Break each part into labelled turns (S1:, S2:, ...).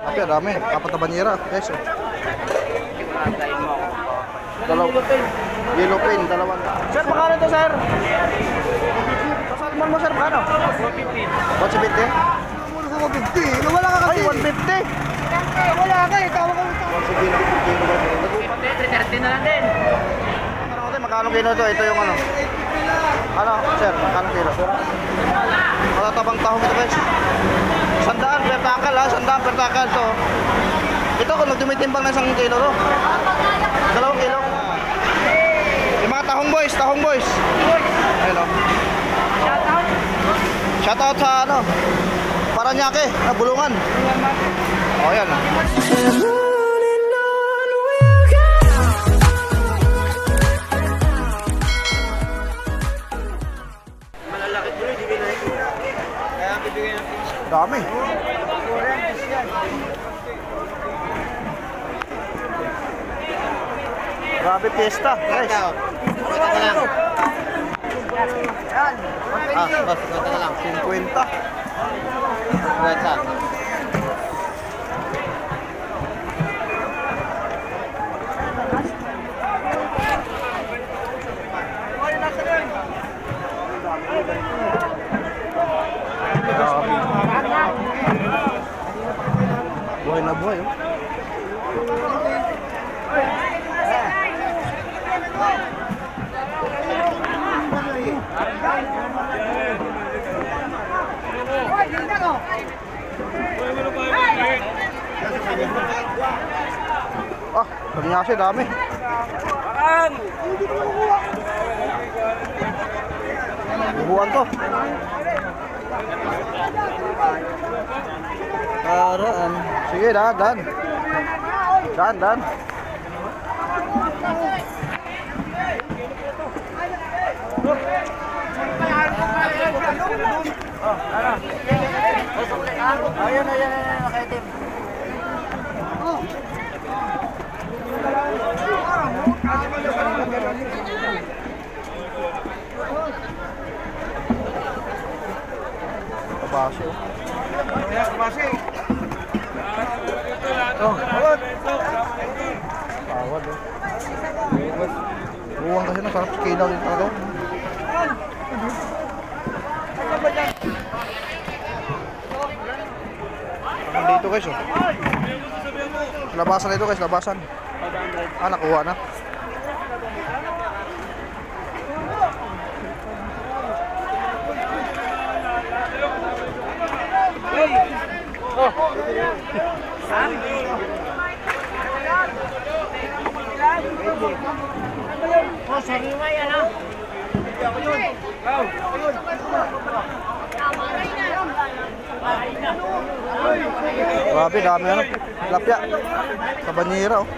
S1: Api, dami. Apat na banyera. Oh. Dalaw. Yellow pin, dalawa. Sir, magkano to, sir? Sa salmon mo, sir, magkano? 150. 170? 150. Nawala ka kasi. Ay, 150. Nawala ka eh. Tawa ka.
S2: 330 na lang din.
S1: Ano ko magkano kilo to? Ito yung ano. Ano, sir, magkano kilo? Matatabang tahong ito, guys. Sandaan per takal ha, sandaan per to. Ito kung nagtumitimbang na isang kilo to. Dalawang kilo. Yung mga tahong boys, tahong boys. Ayun o. Shoutout sa ano, Paranaque, na bulungan. O yan. Dami. Grabe piyesta, guys.
S2: Ito ka lang. Ah, boss, ito ka lang.
S1: 50.
S2: Right side.
S1: Buhay na buhay. Oh. Ah, kanyasi dami. Bubuan to. Karaan. Sige, dan, dan. Dan, dan.
S2: Ayun, ayun, ayun, nakaitim.
S1: Kabase, oh.
S2: Oh,
S1: Tawad, oh. Buwan kasi na, sarap sa kilaw din talaga. Nandito guys, oh. Labasan na ito guys, labasan. Ah, nakuha na.
S2: Oh, sariwa yan ah.
S1: Grabe, dami ano. Tilapia. Sa banyera, oh.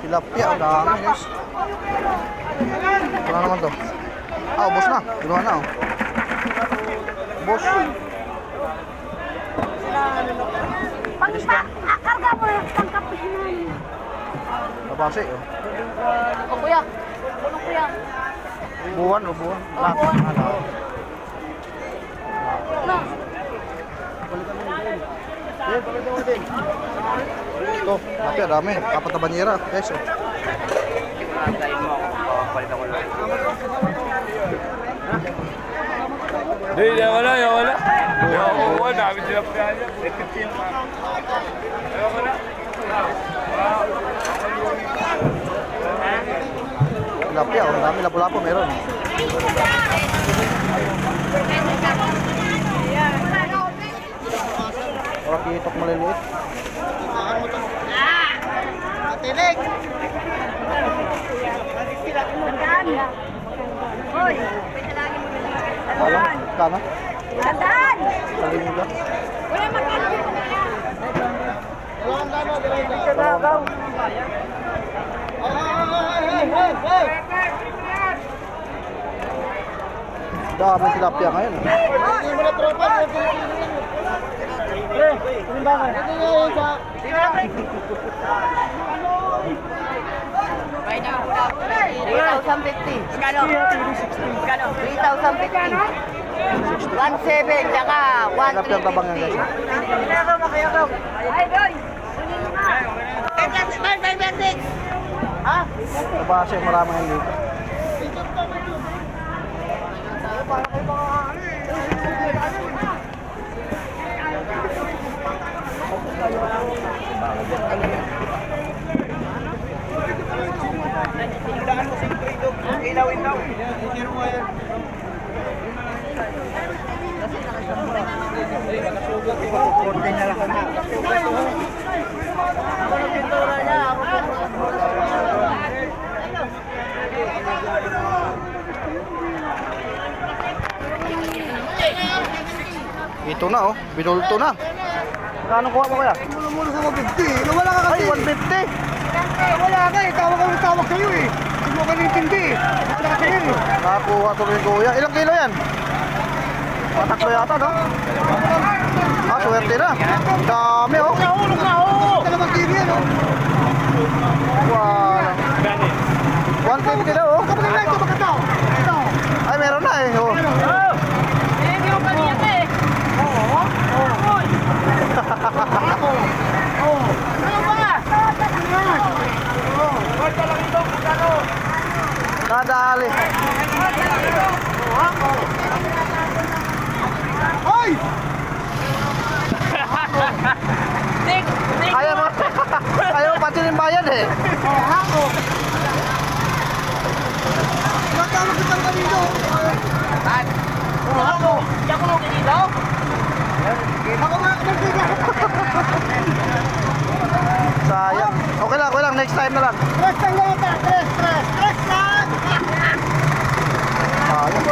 S1: Tilapia, ang dami guys. Ito na naman to. Ah, ubos na. Ginawa na, oh. Ubos.
S3: Pangpa, karga mo yung pangkapinan.
S1: Labase, oh.
S3: O kuya, ano kuya?
S1: Buwan, oh, buwan. Lahat. Ano?
S3: No,
S1: Ito, tilapia, dami. Apat na banyera, guys, oh.
S2: Antayin mo ako. Papalitan ko lang.
S4: Hindi, yan wala, yan wala. Yan wala, dami sila pa yan. Epit yung mga. Ayaw ko na.
S1: Tilapia, oh. Ang dami lapu-lapu, meron. Orang kitok maliliit.
S3: Hoy, pwede lagi mo na
S1: Alam, kana?
S3: Tandaan!
S1: Saling ka?
S3: Wala magkano dito na yan.
S1: Dami tilapia ngayon. ah.
S3: Right now, 3,050. Magkano? Magkano? 3,050. 1.7 tsaka
S1: Tilapia ang tabang yan guys.
S3: Ay, boy!
S1: Nabasa yung maraming Sinundaan mo sa ito. Ilawin daw. Korte na lang. Ako ng pintura niya. Ito na oh, binulto na. Kano kuha mo kaya?
S5: Wala ka kasi.
S1: 150 ka,
S5: wala ka eh. Tawag ako ng tawag sa'yo eh. Hindi mo ka nintindi eh. Wala ka sa'yo eh.
S1: Kuya. Ilang kilo yan? Pataklo yata, no? Ah, swerte na.
S3: Da
S1: Nadali.
S5: Hoy!
S3: Tik! Tik!
S1: Ayaw mo. Ayaw mo pati yung bayad, eh.
S5: Magkano kita ka dito?
S3: Ako! Diyan ko nung dito?
S5: Ako nga.
S1: Sayang. Okay lang, okay lang. Next time na lang.
S5: Tres lang lang ito. Tres, tres. Tres lang.
S1: Sayang.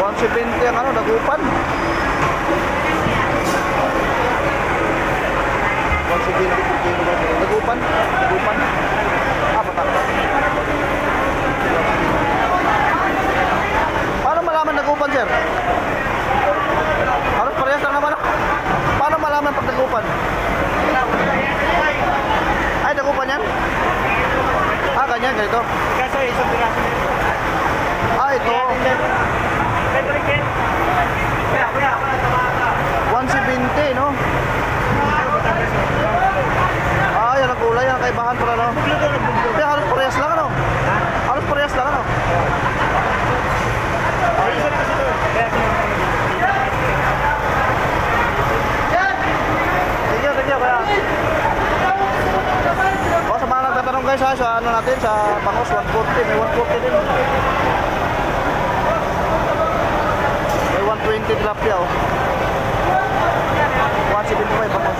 S1: 170 ang ano, dagupan. 170 per kilo ba? Dagupan? Dagupan? Ah, patak. Paano malaman dagupan, sir? Halos parehas lang naman. ah. Paano malaman pag dagupan? Ay, dagupan yan? Ah, ganyan, ganito.
S2: Kaso isang piraso nito.
S1: Ah, ito.
S2: Ka.
S1: 170, no? Ah, yan ang kulay, yan ang kaibahan pala, no? Hindi, halos parehas lang, ano? Halos parehas lang, ano?
S2: Isa na kasi doon. Kaya
S1: Sige, sige, kaya. O, sa mga nagtatanong guys, ha, sa ano natin, sa Bangos 140, may 140 din. May 120 tilapia, oh. 175 Bangos.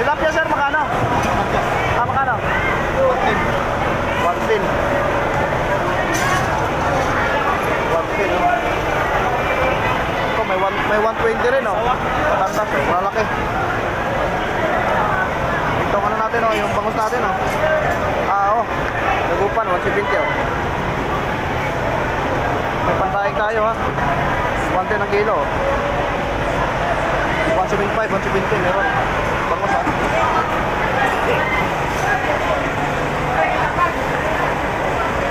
S1: Tilapia, sir, makano? Ah, makano? 110. 110. 110, oh. Ito, may, one, may 120 rin, oh. Matandas, eh. Malaki. Ito, ano natin, oh, yung bangus natin, oh. Ah, oh. Nagupan, 170, oh. May pantaig tayo, ha. 110 ang kilo, oh. 175, 170, meron. Bangus, ha.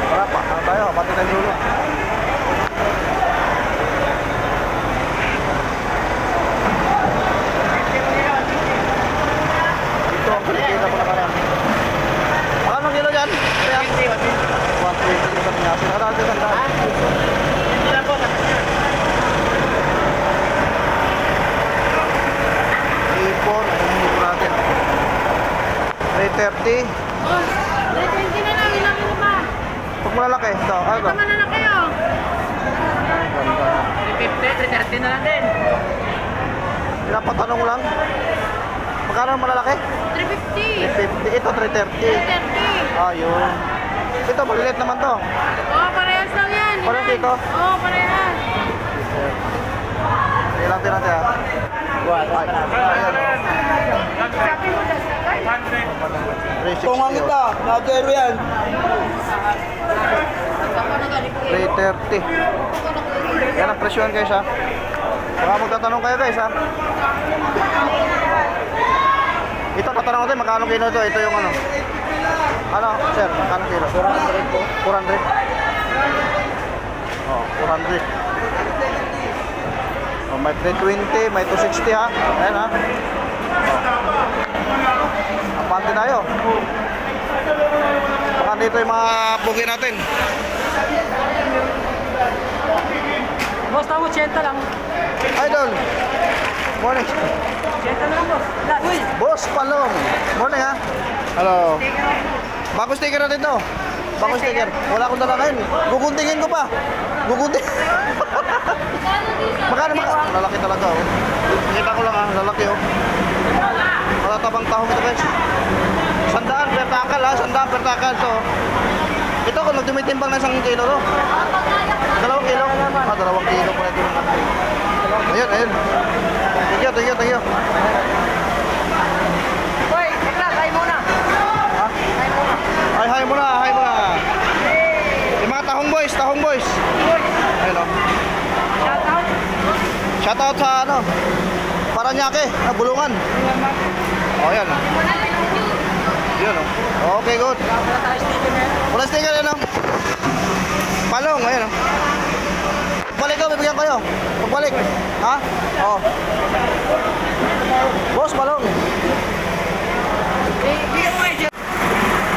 S1: Tara pa, ano tayo, pati tayo dulo. Ito ang kinikita ko na kaya. Ano kilo dyan? Kaya? 120 kilo sa niya. Sinaraan ko sa daan. Ipon, ano yung ipon natin? 330.
S3: Oh, 320 na lang, ilang ito pa?
S1: Pag malalaki, ito. Ano to?
S3: Tama na na kayo.
S2: 350, 330 na lang din.
S1: Pinapatanong lang. Magkano ang malalaki?
S3: 350.
S1: 350. Ito, 330.
S3: 330.
S1: Ah, yun. Ito, malilit naman to.
S3: Oh, parehas lang yan. yan.
S1: Parehas dito?
S3: Oh, parehas.
S1: Sige lang din natin ha. Ay, ayan.
S3: Sabi mo na sa
S1: 360.
S5: Tungang kita. Nagero yan.
S1: 330. Yan ang presyon guys ha. Baka magtatanong kayo guys ha. Tatanong ko tayo, magkano kilo ito? Ito yung ano. Ano, sir, magkano kilo? 400 po. 400? Oh, 400. Oh, may 320, may 260 ha. Ayan ha. Oh. Apante tayo. Baka dito yung mga pugi natin.
S2: Boss, tamo 80 lang.
S1: Idol. Morning.
S2: 80 na lang, boss. Uy!
S1: Boss Palong. Morning ha. Hello. Bago sticker natin to. Bago sticker. Wala akong dala ngayon. Guguntingin ko pa. Gugunting. Magkano magkano? Lalaki talaga oh. Nakita ko lang ah. Lalaki oh. Matatabang tahong ito guys. Sandaan per takal ha. Sandaan per takal to. Ito kung nagtumitimbang na isang kilo to. Dalawang kilo? Ah, dalawang kilo pala ito. Ayun, ayun. Thank you, thank you, thank you.
S2: Uy, tekla, kain muna.
S1: Ha? Ay, hi muna, hi muna. Yung mga tahong boys, tahong boys. Ayun oh.
S2: Shout out.
S1: Shout out sa ano, Paranaque, na bulungan. Oh, yan. oh. Yun oh. Okay, good.
S2: Wala sticker yan.
S1: Ano? Palong, ayan oh. Balik ko, bibigyan kayo. Pagbalik. Ha? Oo. Boss, palong.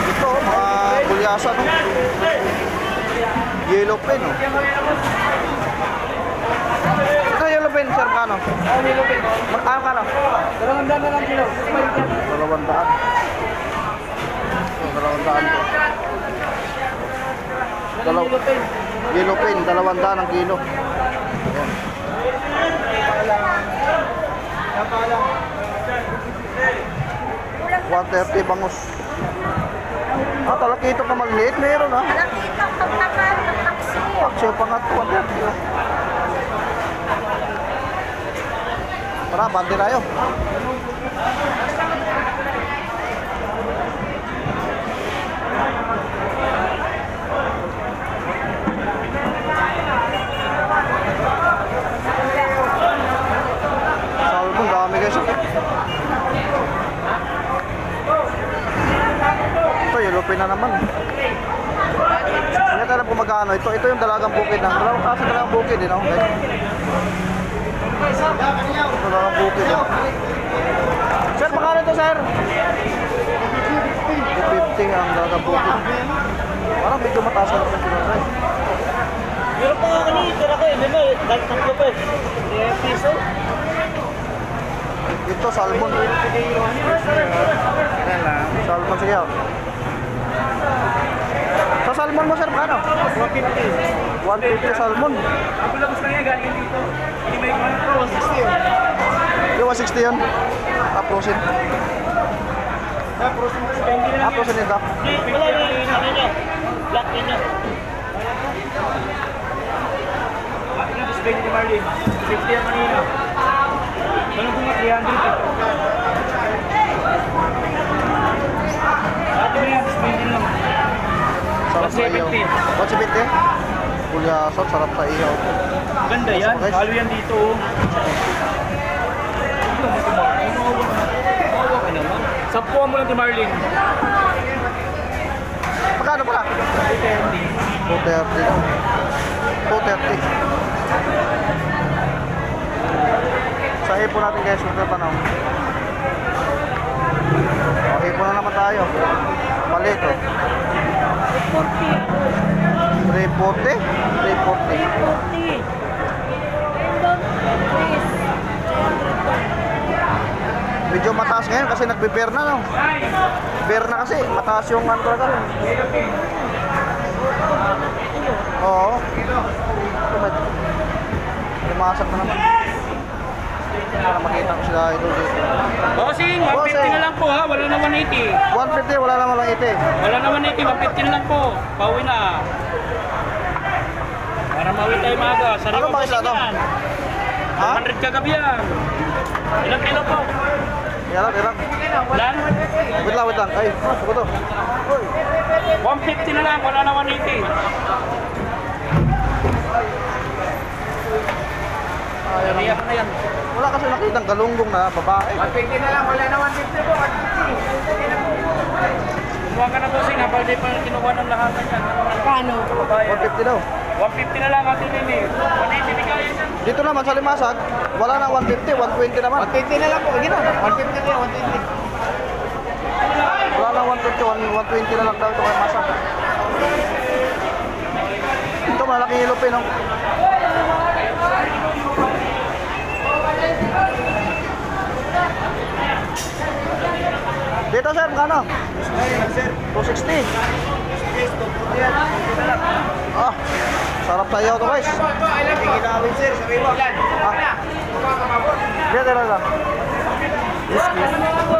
S1: Ito, oh, mga bulyasan. Oh. Yellow pen, oh. Ito yellow pen, sir, kano?
S2: Oh, may lupin.
S1: Magkano kano?
S2: Dalawang daan na lang kilo.
S1: Dalawang daan. Dalawang daan po. Dalaw yellow pen, dalawang daan ang kilo. Ayan. One thirty bangus. Ah, talakito ka maliit. Meron ah.
S3: Nakita ko naman ng taxi.
S1: Paksyo pa nga 130. oh. Tara, bandi tayo. Salmon, dami guys. oh. Ito, yung lupin na naman. Hindi alam kung magkano. Ito, ito yung dalagang bukid ng. Dalawang klase dalagang bukid, eh, no? Guys. Ito. Sir, magkano ito, sir? 250 ang bukid. Parang medyo mataas na ito sinatry.
S2: Meron pa nga kanina, tira ko eh. May may, dahil tatlo pa eh. 10 piso.
S1: Ito, salmon. Salmon, sige. oh. Sa salmon mo, sir, magkano?
S2: 150.
S1: 150 salmon.
S2: Ako lang gusto niya galing dito. Hindi may kumain ko, 160 yun.
S1: Yung 160 yun. Aprosin.
S2: Tapos, 20 na lang yun.
S1: Aprosin ito.
S2: Hindi, wala yung ano niya. Black niya. Bakit na display ni Marlene? 50 yan kanina. Ano kung 300 eh? Dati mo yan, display din lang.
S1: Sarap sa iyaw.
S2: 170.
S1: 170? Pulyasot, sarap sa iyaw.
S2: Ganda yan. Halo yan dito. oh. Sampuan mo lang ti Marlene.
S1: Magkano pala? 230 lang. 230. Sa hipon natin guys, huwag na tanong. O, hipon na naman tayo. Palit oh. 340? 340. Medyo mataas ngayon kasi nagbe-bear na no. Bear na kasi, mataas yung ano talaga. Oo. Tumasak na naman. Para makita ko sila ito dito.
S2: Bossing, 150
S1: Bossing.
S2: na lang po ha. Wala na 180.
S1: 150, wala naman lang ite.
S2: Wala na 180. 150 na lang po. Pauwi na. Para mauwi tayo maaga. Sarili
S1: Ano ba isla to? Ha?
S2: 100 kagabi yan. Ilang kilo po?
S1: Yan lang, yan lang.
S2: Lan?
S1: Wait lang, wait lang. Ay, ako to.
S2: 150 na lang. Wala na 180.
S1: Ayan
S2: Riyak na yan.
S1: Wala kasi nakitang galunggong na babae.
S2: 120 na lang, wala na 150 po. 150. Kumuha ka na bossing, habang di pa kinuha ng lahat ng yan.
S5: Paano?
S1: 150 daw.
S2: 150 na lang atin din eh. 180 bigay yan.
S1: Dito naman sa Limasag, wala na 150, 120 naman.
S2: 120 na lang po. Gino, 150 na yan, 120.
S1: Wala na 150, 120 na lang daw ito kay Masag. Ito malaking ilupin, no? Dito sir, magkano? 260. Ah, sarap tayo to guys. Ah. Dito lang lang.
S2: Pwede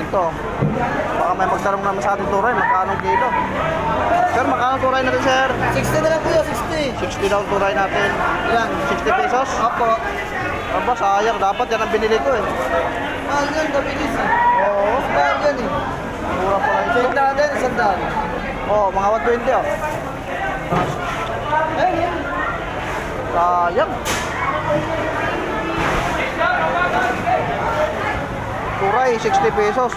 S1: natin to. Baka may magtanong naman sa ating turay, magkano kilo. Sir, magkano turay natin, sir?
S5: 60 na lang kuya, 60.
S1: 60 daw turay natin. Ilan? 60 pesos?
S5: Opo.
S1: Aba, sayang. Dapat yan ang binili ko eh.
S5: Mahal yan, kabilis eh.
S1: Oo.
S5: Mahal yan eh.
S1: Mura pala ito.
S5: Sandaan din, sandaan.
S1: Oo, mga 120 oh.
S5: Ayun yan.
S1: Sayang. Turay, 60 pesos.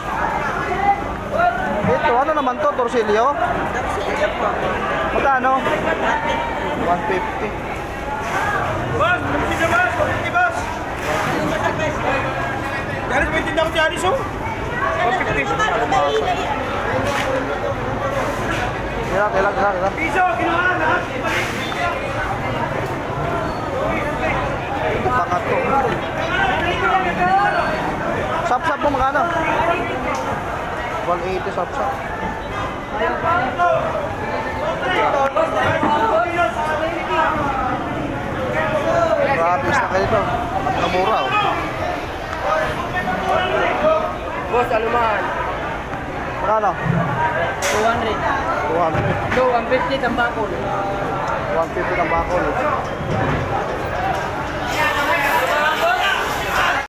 S1: Ito, ano naman to? Torsilyo? Magkano? 150.
S2: Boss, 50 na boss, 50 boss. Dahil may tinda ko si Alice oh. 150.
S1: Kailan, kailan, kailan, kailan?
S2: Piso, ginawa na.
S1: Baka to. Sap-sap mo magkano? 180 sap-sap. Grabe na kayo ito. At kamura oh.
S5: Boss, aluman.
S1: Magkano?
S5: 200.
S1: 200.
S5: No, 150 tambakol.
S1: 150 ng bakol.